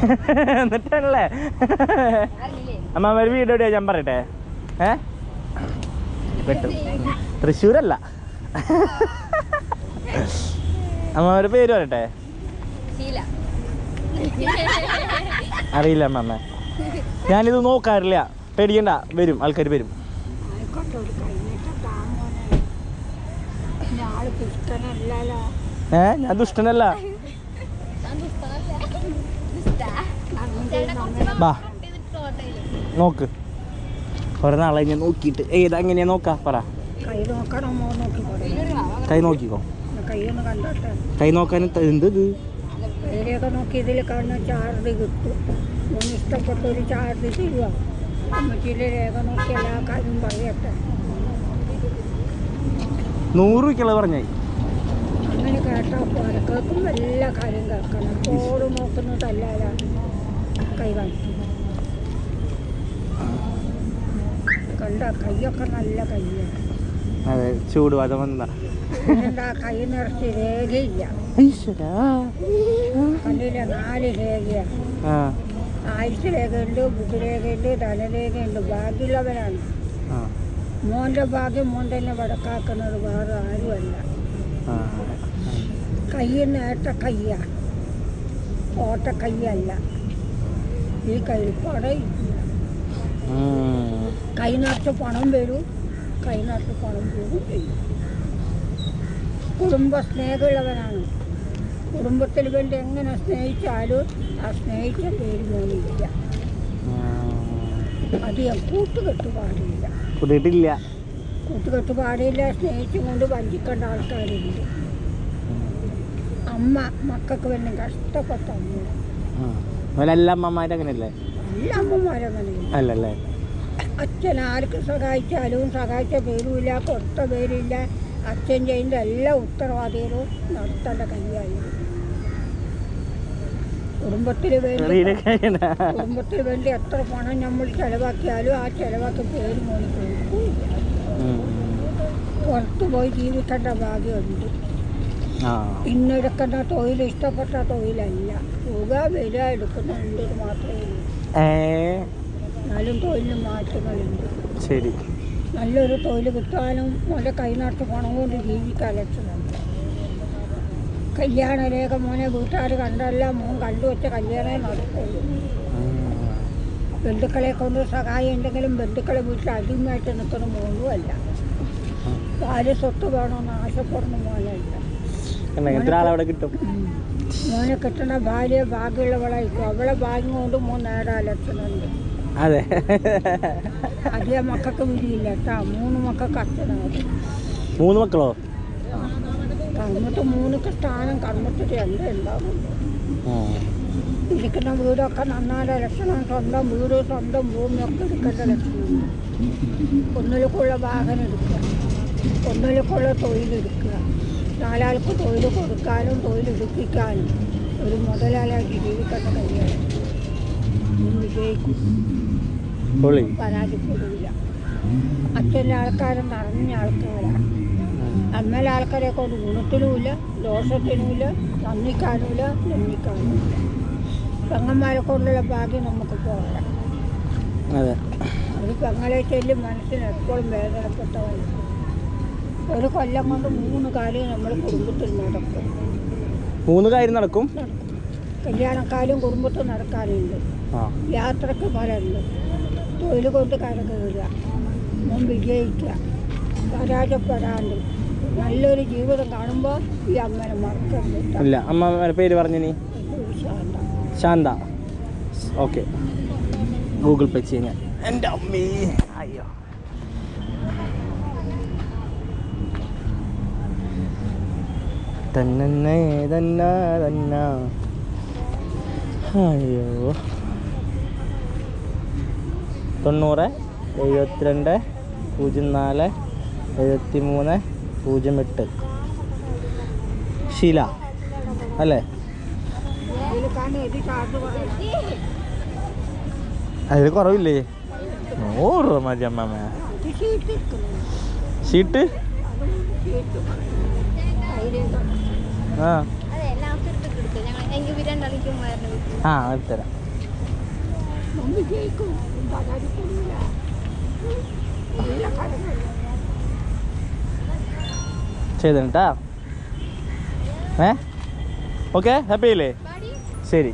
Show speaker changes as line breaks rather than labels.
എന്നിട്ടാണല്ലേ? അമ്മ ഒരു വീട് എവിടെയാ? ഞാൻ പറയട്ടെ. ഏ? പെട്ടു. തൃശ്ശൂരല്ല. അമ്മ ഒരു പേര് പറയട്ടെ. അറിയില്ല അമ്മ ഞാനിത് നോക്കാറില്ല. പേടിക്കണ്ട. വരും. ആൾക്കാർ വരും.
ഏഹ്
ഏ? ഞാൻ ദുഷ്ടനല്ല. ബാ. നോക്ക്. കുറെ നാളെ ഞാൻ നോക്കിയിട്ട്. ഏതാ എങ്ങനെയാ നോക്കാ പറ.
കൈ നോക്കണമോ നോക്കി പറയും
കൈ നോക്കിക്കോ. കൈ നോക്കാൻ എന്ത് ഇത്?
നോക്കി ഇതിൽ കാണുന്ന ചാർജ് കിട്ടും. ഒന്ന് ഇഷ്ടപ്പെട്ട ഒരു ചാർജ് തരുക അമ്മച്ചിയിലെ രേഖ നോക്കി എല്ലാ കാര്യം പറയട്ടെ.
നൂറ് രൂപയ്ക്കുള്ള പറഞ്ഞേ
അങ്ങനെ കേട്ടാൽ പോലെ കേൾക്കുമ്പോൾ എല്ലാ കാര്യം കേൾക്കണം. നോക്കുന്നതല്ലാതെ കൈ കാണിക്കും കണ്ട കൈയൊക്കെ നല്ല കൈയാണ്
അതെ ചൂടുവാദം വന്നതാ.
എന്താ കൈ നിറച്ച് രേഖയില്ല. കണ്ണിലെ നാല് രേഖയാണ് ആയുസ് രേഖയുണ്ട് ബുദ്ധിരേഖയുണ്ട് ധനരേഖയുണ്ട് ഭാഗ്യമുള്ളവരാണ്
ആ.
മോന്റെ ഭാഗ്യം മോൻ തന്നെ വടക്കാക്കുന്നത് വേറെ ആരുമല്ല.
ആ.
കൈ നേട്ട കയ്യ. ഓട്ട കയ്യല്ല. ഈ പണയില്ല കൈ നിറച്ച് പണം വരും. കൈ നിറച്ച് പണം പോകും ചെയ്യും കുടുംബ സ്നേഹമുള്ളവനാണ്. കുടുംബത്തിൽ വേണ്ടി എങ്ങനെ സ്നേഹിച്ചാലും ആ സ്നേഹിച്ച പേര്
പോലില്ല.
അധികം കൂട്ടുകെട്ട് പാടില്ല
കൂട്ടിയിട്ടില്ല
കൂട്ടുകെട്ട് പാടില്ല സ്നേഹിച്ചും കൊണ്ട് വഞ്ചിക്കേണ്ട ആൾക്കാരുണ്ട് അമ്മ മക്കൾക്ക് വേണ്ടി കഷ്ടപ്പെട്ട അമ്മ
അവരെല്ലാം അമ്മമാരും അങ്ങനെയല്ലേ?
എല്ലാ അമ്മമാരങ്ങനെയും
അല്ലല്ലേ?
അച്ഛൻ ആർക്ക് സഹായിച്ചാലും സഹായിച്ച പേരുമില്ല കൊടുത്ത പേരില്ല അച്ഛൻ ചെയ്യുന്ന എല്ലാ ഉത്തരവാദികളും നടത്തേണ്ട കൈയായി കുടുംബത്തിന് വേണ്ടി കുടുംബത്തിന് വേണ്ടി എത്ര പണം നമ്മൾ ചെലവാക്കിയാലും ആ ചെലവാക്കി പേര് മോനി കൊടുക്കില്ല.
ഉം.
പുറത്തു പോയി ജീവിക്കേണ്ട ഭാഗ്യമുണ്ട്. ഇന്നെടുക്കുന്ന തൊഴിൽ ഇഷ്ടപ്പെട്ട തൊഴിലല്ല. തുക വില എടുക്കുന്നുണ്ട് മാത്രമേ എന്നാലും തൊഴിലിന് മാറ്റങ്ങളുണ്ട്.
ശരി.
നല്ലൊരു തൊഴിൽ കിട്ടാനും മോനെ കൈ നടത്തി പണം കൊണ്ട് ജീവിക്കാൻ ലക്ഷണമുണ്ട് കല്യാണ രേഖ മോനെ വീട്ടുകാർ കണ്ടല്ല മോൻ കണ്ടുവച്ച കല്യാണമേ നടക്കുള്ളൂ. ബന്ധുക്കളെ കൊണ്ട് സഹായം ഉണ്ടെങ്കിലും ബന്ധുക്കളെ വീട്ടിൽ അടിമയായിട്ട് നിൽക്കുന്ന മോനും അല്ല ഭാര്യ സ്വത്ത് വേണമെന്ന് ആശപ്പെടുന്ന മോനല്ല.
കണ്ടോ, ഇങ്ങനത്തെ ഒരാളവിടെ കിട്ടും.
മോനെ കിട്ടണ ഭാര്യ ഭാഗ്യമുള്ളവളായിരിക്കും. അവളെ ഭാഗ്യം കൊണ്ട് മൂന്ന് ലക്ഷണമുണ്ട്
അതെ.
അധികം മക്കൾക്ക് വിധിയില്ല കേട്ടോ. മൂന്ന് മക്കൾക്ക് അച്ഛനാകും
മൂന്ന് മക്കളോ?
കർമ്മത്ത് മൂന്നൊക്കെ സ്ഥാനം കർമ്മത്ത് രണ്ട് ഉണ്ടാകുള്ളൂ
ഉം.
ഇരിക്കുന്ന വീടൊക്കെ നന്നായ ലക്ഷണം സ്വന്തം വീട് സ്വന്തം ഭൂമിയൊക്കെ എടുക്കേണ്ട ലക്ഷണമുണ്ട് ഒന്നിലേക്കുള്ള വാഹനം എടുക്കുക. ഒന്നിലേക്കുള്ള തൊഴിലെടുക്കുക നാലാൾക്ക് തൊഴിൽ കൊടുക്കാനും തൊഴിലെടുപ്പിക്കാനും ഒരു മുതലാളിയാക്കി ജീവിക്കേണ്ട കഴിയാണ് വിജയിക്കും. പരാതിപ്പെടില്ല അച്ഛന്റെ ആൾക്കാരും നിറഞ്ഞ ആൾക്കാരാണ് അമ്മയിലെ ആൾക്കാരെ കൊണ്ട് ഗുണത്തിനുമില്ല ദോഷത്തിനുമില്ല നന്ദിക്കാനുമില്ല നന്ദിക്കാനുമില്ല. പെങ്ങന്മാരെ കൊണ്ടുള്ള ഭാഗ്യം നമുക്ക് പോരാ.
അത്.
പെങ്ങളെ ചൊല്ലി മനസ്സിന് എപ്പോഴും വേദനപ്പെട്ടവനാണ്. ഒരു കൊല്ലം കൊണ്ട് മൂന്ന് കാര്യം നമ്മൾ കുടുംബത്തിൽ നടക്കും.
മൂന്ന് കാര്യം നടക്കും?
കല്യാണക്കാലും കുടുംബത്തിൽ നടക്കാനുണ്ട്
ആ.
യാത്രയ്ക്ക് ഫലമുണ്ട് തൊഴിൽ കൊണ്ട് കരകയറുക മുൻ വിജയിക്കുക പരാജയപ്പെടാണ്ട് നല്ലൊരു ജീവിതം കാണുമ്പോൾ ഈ അമ്മനെ മറക്കരുത്
അമ്മ പേര് പറഞ്ഞു
നീ ശാന്ത.
ഓക്കെ. ഗൂഗിൾ പേ ചെയ്യാൻ എന്റെ അമ്മേ. അയ്യോ. തന്നെ തന്നെ തന്നെ. അയ്യോ. തൊണ്ണൂറ് എഴുപത്തിരണ്ട് പൂജ്യം നാല് എഴുപത്തി മൂന്ന് പൂജ്യം എട്ട്. ശീല അല്ലേ? അതിൽ കുറവില്ലേ? നൂറ് രൂപ മതി അമ്മമ്മ ഷീട്ട്? ആ.
അതെ ലാസ്റ്റ് എടുത്ത് കൊടുക്കുക ഞങ്ങൾ എങ്കിൽ രണ്ടാളിക്കും വരണം
ആ നിർത്തരാം
മുമ്പ് ജയിക്കും പരാതിക്കൊന്നുമില്ല നല്ല കടന്നു
ചെയ്തിട്ടാ ഏ? ഓക്കെ ഹാപ്പി അല്ലേ? ശരി.